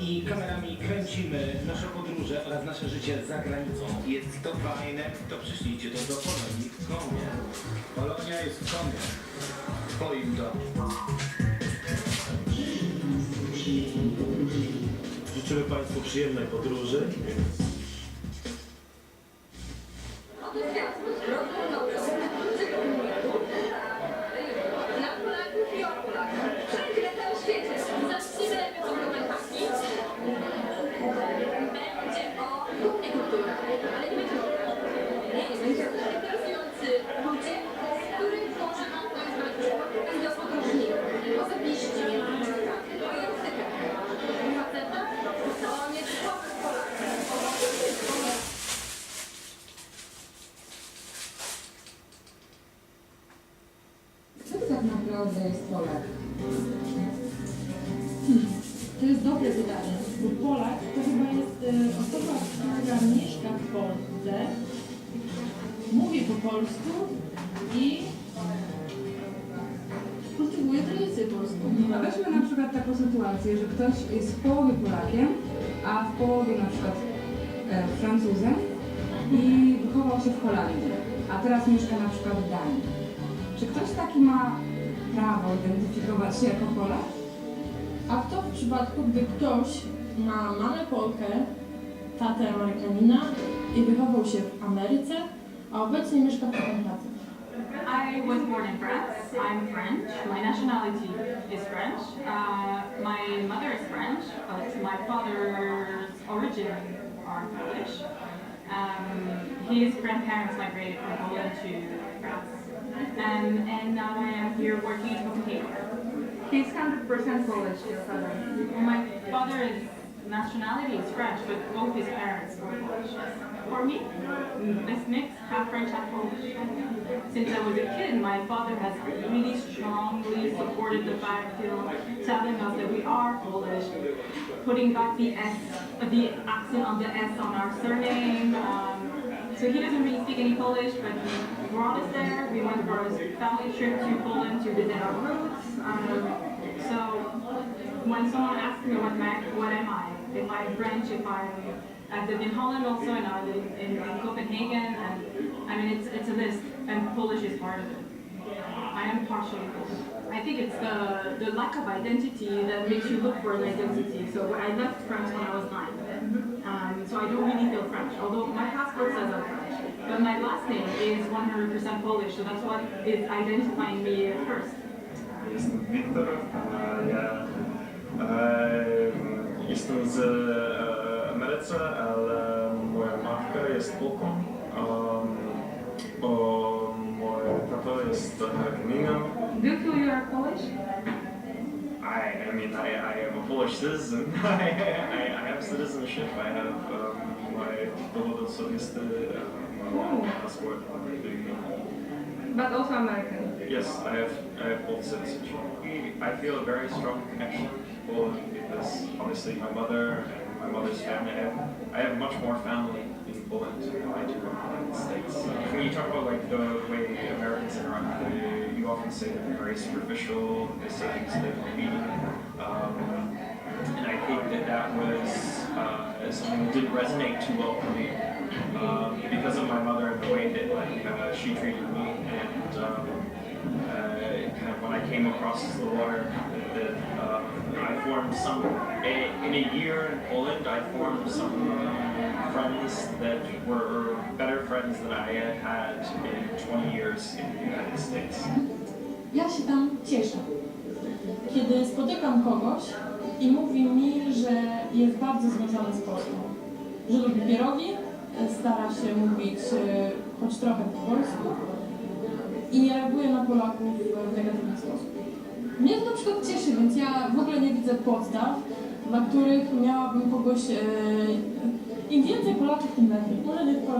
i kamerami kręcimy nasze podróże oraz nasze życie za granicą. Jest to fajne, to przyślijcie to do Polonii w Komie. Polonia jest w Komie. Twoim domu. Życzymy Państwu przyjemnej podróży. Polak? To jest dobre pytanie, bo Polak to chyba jest e, osoba, która mieszka w Polsce, mówi po polsku i kultywuje tradycję polską. A weźmy na przykład taką sytuację, że ktoś jest w połowie Polakiem, a w połowie na przykład e, Francuzem i wychował się w Holandii, a teraz mieszka na przykład w Danii. Czy ktoś taki ma prawo identyfikować się jako Polak? A to w przypadku, gdy ktoś ma mamę Polkę, tatę Amerykanina i wychował się w Ameryce, a obecnie mieszka w Kopenhadze. I was born in France. I'm French. My nationality is French. Uh, my mother is French, but my father's origin are Polish. Um, his grandparents migrated from Poland to France. Um, and here working in Copenhagen. He's 100% Polish, your father. My father's nationality is French, but both his parents were Polish. For me, this mix, half French, half Polish. Since I was a kid, my father has really strongly supported the you telling us that we are Polish, putting back the S, the accent on the S on our surname. Um, so he doesn't really speak any Polish, but he brought us there. We went for a family trip to Poland to visit our roots. Um, so when someone asks me what, what am I, if I'm French, if I've lived in Holland also, and I live in, in Copenhagen, and I mean, it's, it's a list, and Polish is part of it. I am partially Polish. I think it's the, the lack of identity that makes you look for an identity. So I left France when I was nine. Um, so I don't really feel French, although my passport says I'm French. But my last name is 100% Polish, so that's what is identifying me at first. Jestem Wiktor, a ja e, jestem z e, Ameryce, ale moja matka jest Polką, um, bo mój tata jest Amerykaninem. Do you feel you are Polish? I, I mean, I, I am a Polish citizen. I, I, I have citizenship. I have um, my dowód osobisty, uh, my passport, everything. But also American. Yes, I have, I have both citizenship. I feel a very strong connection to Poland because obviously my mother and my mother's family, I have, I have much more family in Poland than I do in the United States. When you talk about like the way Americans interact, they, you often say that they're very superficial, they say things don't mean. Um, and I think that that was uh, something that didn't resonate too well for me um, because of my mother and the way that like uh, she treated me and um, uh, kind of when I came across the water that, that I formed some in a year in Poland I formed some friends that were better friends than I had had in 20 years in the United States. Ja się tam cieszę, kiedy spotykam kogoś i mówi mi, że jest bardzo związany z Polską, że lubi pierogi, stara się mówić e, choć trochę po polsku i nie reaguje na Polaków w negatywny. Mnie to na przykład cieszy, więc ja w ogóle nie widzę podstaw, dla których miałabym kogoś... E, Im więcej Polaków, tym lepiej. Może nie tylko